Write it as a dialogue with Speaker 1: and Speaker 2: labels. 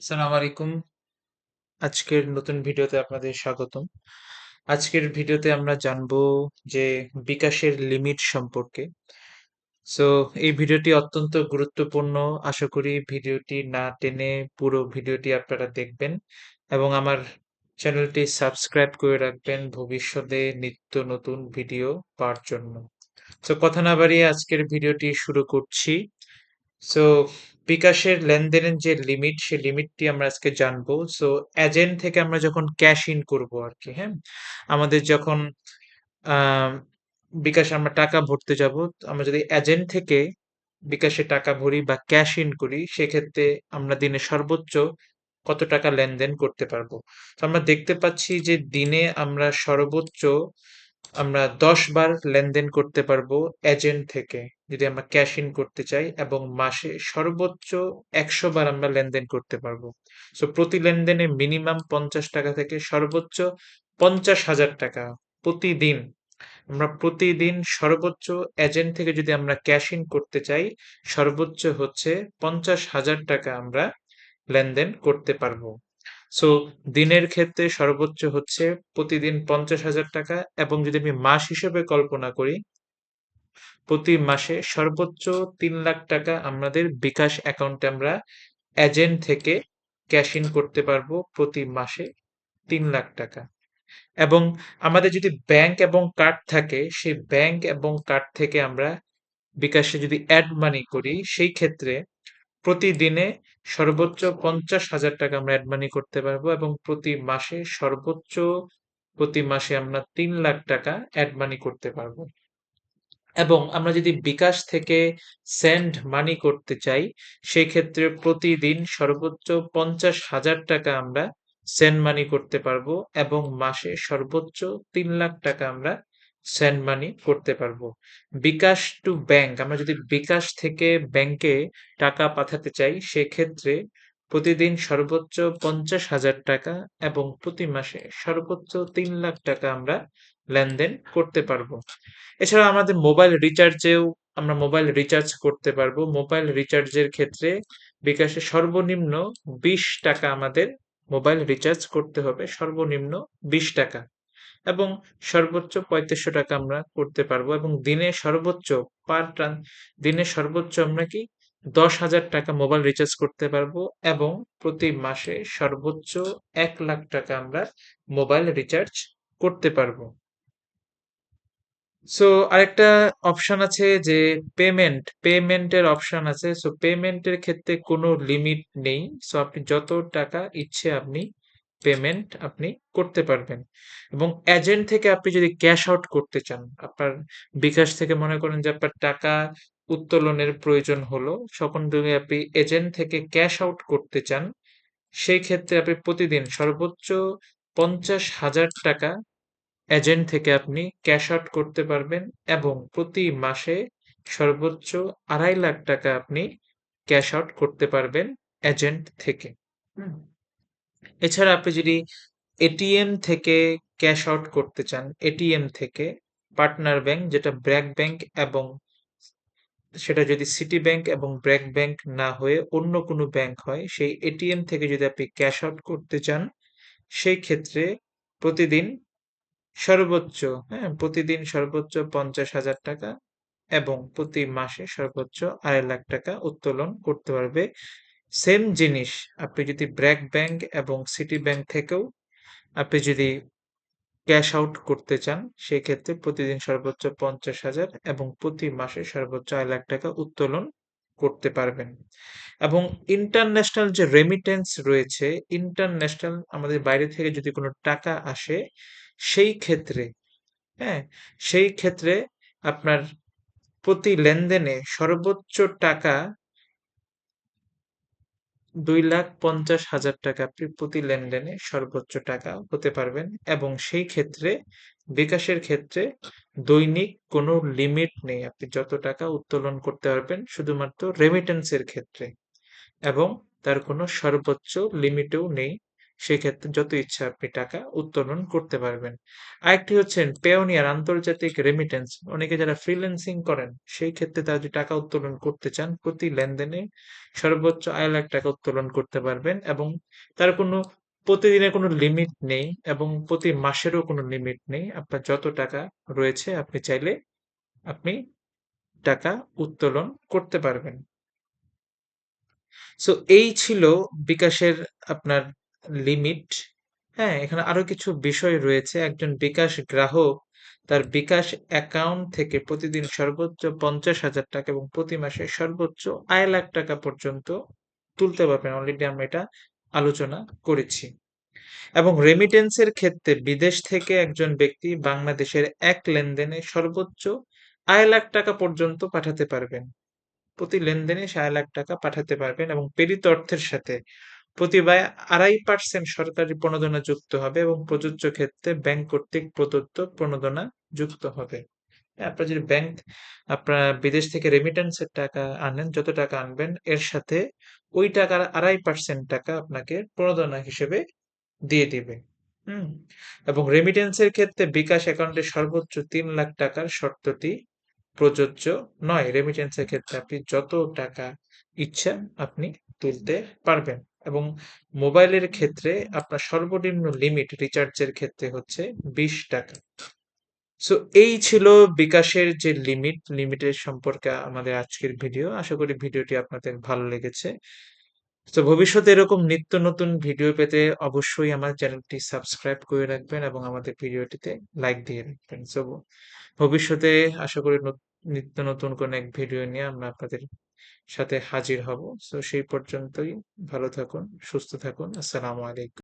Speaker 1: আসসালামু আলাইকুম। আজকের নতুন ভিডিওতে আপনাদের স্বাগতম। আজকের ভিডিওতে আমরা জানব যে বিকাশের লিমিট সম্পর্কে। সো এই ভিডিওটি অত্যন্ত গুরুত্বপূর্ণ। আশা করি ভিডিওটি না টেনে পুরো ভিডিওটি আপনারা দেখবেন এবং আমার চ্যানেলটি সাবস্ক্রাইব করে রাখবেন ভবিষ্যতে নিত্য নতুন ভিডিও পাওয়ার জন্য। তো কথা না বাড়িয়ে আজকের ভিডিওটি শুরু করছি। সো বিকাশের লেনদেনের যে লিমিট সেই লিমিটটি আমরা আজকে জানব। সো এজেন্ট থেকে আমরা যখন ক্যাশ ইন করব আর কি হ্যাঁ? আমাদের যখন বিকাশে আমরা টাকা ভরতে যাব, আমরা যদি এজেন্ট থেকে বিকাশে টাকা ভরি বা ক্যাশ ইন করি, সেক্ষেত্রে আমরা দিনে সর্বোচ্চ কত টাকা লেনদেন করতে পারব? তো আমরা দেখতে পাচ্ছি যে দিনে আমরা সর্বোচ্চ আমরা দশ বার লেনদেন করতে পারব এজেন্ট থেকে। যদি আমরা ক্যাশ ইন করতে চাই এবং মাসে সর্বোচ্চ একশো বার আমরা লেনদেন করতে পারব। সো প্রতি লেনদেনে মিনিমাম পঞ্চাশ টাকা থেকে সর্বোচ্চ পঞ্চাশ হাজার টাকা প্রতিদিন। আমরা প্রতিদিন সর্বোচ্চ এজেন্ট থেকে যদি আমরা ক্যাশ ইন করতে চাই, সর্বোচ্চ হচ্ছে পঞ্চাশ হাজার টাকা আমরা লেনদেন করতে পারব। সো দিনের ক্ষেত্রে সর্বোচ্চ হচ্ছে প্রতিদিন পঞ্চাশ হাজার টাকা এবং যদি আমি মাস হিসেবে কল্পনা করি প্রতি মাসে সর্বোচ্চ তিন লাখ টাকা আমাদের বিকাশ অ্যাকাউন্টে আমরা এজেন্ট থেকে ক্যাশ ইন করতে পারব প্রতি মাসে তিন লাখ টাকা। এবং আমাদের যদি ব্যাংক এবং কার্ড থাকে, সেই ব্যাংক এবং কার্ড থেকে আমরা বিকাশে যদি অ্যাড মানি করি, সেই ক্ষেত্রে প্রতিদিনে সর্বোচ্চ পঞ্চাশ হাজার টাকা আমরা অ্যাড মানি করতে পারব এবং প্রতি মাসে সর্বোচ্চ প্রতি মাসে আমরা তিন লাখ টাকা অ্যাড মানি করতে পারব। এবং আমরা যদি বিকাশ থেকে সেন্ড মানি করতে চাই সেই ক্ষেত্রে প্রতিদিন সর্বোচ্চ পঞ্চাশ হাজার টাকা আমরা সেন্ড মানি করতে পারব এবং মাসে সর্বোচ্চ তিন লাখ টাকা আমরা সেন্ড মানি করতে পারব। বিকাশ টু ব্যাংক আমরা যদি বিকাশ থেকে ব্যাংকে টাকা পাঠাতে চাই, সেক্ষেত্রে প্রতিদিন সর্বোচ্চ পঞ্চাশ হাজার টাকা এবং প্রতি মাসে সর্বোচ্চ তিন লাখ টাকা আমরা লেনদেন করতে পারব। এছাড়া আমাদের মোবাইল রিচার্জেও আমরা মোবাইল রিচার্জ করতে পারব। মোবাইল রিচার্জের ক্ষেত্রে বিকাশে সর্বনিম্ন বিশ টাকা আমাদের মোবাইল রিচার্জ করতে হবে, সর্বনিম্ন বিশ টাকা। এবং সর্বোচ্চ পঁয়ত্রিশশো টাকা আমরা করতে পারব এবং দিনে সর্বোচ্চ পার দিনে সর্বোচ্চ আমরা কি দশ হাজার টাকা মোবাইল রিচার্জ করতে পারব এবং প্রতি মাসে সর্বোচ্চ এক লাখ টাকা আমরা মোবাইল রিচার্জ করতে পারব। সো আরেকটা অপশন আছে যে পেমেন্ট পেমেন্টের অপশন আছে। সো পেমেন্টের ক্ষেত্রে কোনো লিমিট নেই। সো আপনি যত টাকা ইচ্ছে আপনি পেমেন্ট আপনি করতে পারবেন। এবং এজেন্ট থেকে আপনি যদি ক্যাশ আউট করতে চান, আপনার বিকাশ থেকে মনে করেন যে আপনার টাকা উত্তোলনের প্রয়োজন হলো তখন যদি আপনি এজেন্ট থেকে ক্যাশ আউট করতে চান সেই ক্ষেত্রে আপনি প্রতিদিন সর্বোচ্চ পঞ্চাশ হাজার টাকা এজেন্ট থেকে আপনি ক্যাশ আউট করতে পারবেন এবং প্রতি মাসে সর্বোচ্চ আড়াই লাখ টাকা আপনি ক্যাশ আউট করতে পারবেন এজেন্ট থেকে হুম। এছাড়া আপনি যদি এটিএম থেকে ক্যাশ আউট করতে চান এটিএম থেকে পার্টনার ব্যাংক যেটা ব্র্যাক ব্যাংক এবং সেটা যদি সিটি ব্যাংক এবং ব্র্যাক ব্যাংক না হয়ে অন্য কোনো ব্যাংক হয়, সেই এটিএম থেকে যদি আপনি ক্যাশ আউট করতে চান, সেই ক্ষেত্রে প্রতিদিন সর্বোচ্চ হ্যাঁ প্রতিদিন সর্বোচ্চ পঞ্চাশ হাজার টাকা এবং প্রতি মাসে সর্বোচ্চ আড়াই লাখ টাকা উত্তোলন করতে পারবে। সেম জিনিস, আপনি যদি ব্র্যাক ব্যাংক এবং সিটি ব্যাংক থেকেও, আপনি যদি ক্যাশ আউট করতে চান সেই ক্ষেত্রে প্রতিদিন সর্বোচ্চ পঞ্চাশ হাজার এবং প্রতি মাসে সর্বোচ্চ আড়াই লাখ টাকা উত্তোলন করতে পারবেন। এবং ইন্টারন্যাশনাল যে রেমিটেন্স রয়েছে ইন্টারন্যাশনাল আমাদের বাইরে থেকে যদি কোনো টাকা আসে, সেই ক্ষেত্রে হ্যাঁ সেই ক্ষেত্রে আপনার প্রতি লেনদেনে সর্বোচ্চ টাকা দুই লাখ পঞ্চাশ হাজার টাকা আপনি প্রতি লেনদেনে সর্বোচ্চ টাকা হতে পারবেন এবং সেই ক্ষেত্রে, বিকাশের ক্ষেত্রে দৈনিক কোনো লিমিট নেই। আপনি যত টাকা উত্তোলন করতে পারবেন শুধুমাত্র রেমিটেন্সের ক্ষেত্রে এবং তার কোনো সর্বোচ্চ লিমিটও নেই। সেক্ষেত্রে যত ইচ্ছা আপনি টাকা উত্তোলন করতে পারবেন। আরেকটি হচ্ছেন পেওনিয়ার আন্তর্জাতিক রেমিটেন্স অনেকে যারা ফ্রিল্যান্সিং করেন, সেই ক্ষেত্রে তারা যদি টাকা উত্তোলন করতে চান, প্রতি লেনদেনে সর্বোচ্চ আড়াই লাখ টাকা উত্তোলন করতে পারবেন এবং তার কোনো, প্রতিদিনের কোনো লিমিট নেই এবং প্রতি মাসেরও কোনো লিমিট নেই। আপনার যত টাকা রয়েছে, আপনি চাইলে আপনি টাকা উত্তোলন করতে পারবেন। সো এই ছিল বিকাশের আপনার লিমিট হ্যাঁ এখানে আরও কিছু বিষয় রয়েছে। একজন বিকাশ গ্রাহক তার বিকাশ অ্যাকাউন্ট থেকে প্রতিদিন সর্বোচ্চ পঞ্চাশ হাজার টাকা এবং প্রতি মাসে সর্বোচ্চ আড়াই লাখ টাকা পর্যন্ত তুলতে পারবেন। অলরেডি আমরা এটা আলোচনা করেছি। এবং রেমিটেন্সের ক্ষেত্রে বিদেশ থেকে একজন ব্যক্তি বাংলাদেশের এক লেনদেনে সর্বোচ্চ আড়াই লাখ টাকা পর্যন্ত পাঠাতে পারবেন। প্রতি লেনদেনে আড়াই লাখ টাকা পাঠাতে পারবেন এবং প্রেরিত অর্থের সাথে প্রতিবার আড়াই পার্সেন্ট সরকারি প্রণোদনা যুক্ত হবে এবং প্রযোজ্য ক্ষেত্রে ব্যাংক কর্তৃক প্রদত্ত প্রণোদনা যুক্ত হবে। হ্যাঁ, আপনার যদি ব্যাংক আপনার বিদেশ থেকে রেমিটেন্সের টাকা আনেন যত টাকা আনবেন এর সাথে ওই টাকার আড়াই পার্সেন্ট টাকা আপনাকে প্রণোদনা হিসেবে দিয়ে দিবে। হুম এবং রেমিটেন্সের ক্ষেত্রে বিকাশ অ্যাকাউন্টে সর্বোচ্চ তিন লাখ টাকার শর্তটি প্রযোজ্য নয়। রেমিটেন্সের ক্ষেত্রে আপনি যত টাকা ইচ্ছা আপনি তুলতে পারবেন। এবং মোবাইলের ক্ষেত্রে আপনার সর্বনিম্ন লিমিট রিচার্জের ক্ষেত্রে হচ্ছে বিশ টাকা। সো এই ছিল বিকাশের যে লিমিট লিমিটের সম্পর্কে আমাদের আজকের ভিডিও আশা করি ভিডিওটি আপনাদের ভালো লেগেছে। তো ভবিষ্যতে এরকম নিত্য নতুন ভিডিও পেতে অবশ্যই আমার চ্যানেলটি সাবস্ক্রাইব করে রাখবেন এবং আমাদের ভিডিওটিতে লাইক দিয়ে রাখবেন। সো ভবিষ্যতে আশা করি নত- নিত্য নতুন কোন এক ভিডিও নিয়ে আমরা আপনাদের সাথে হাজির হব। তো সেই পর্যন্তই। ভালো থাকুন সুস্থ থাকুন। আসসালামু আলাইকুম।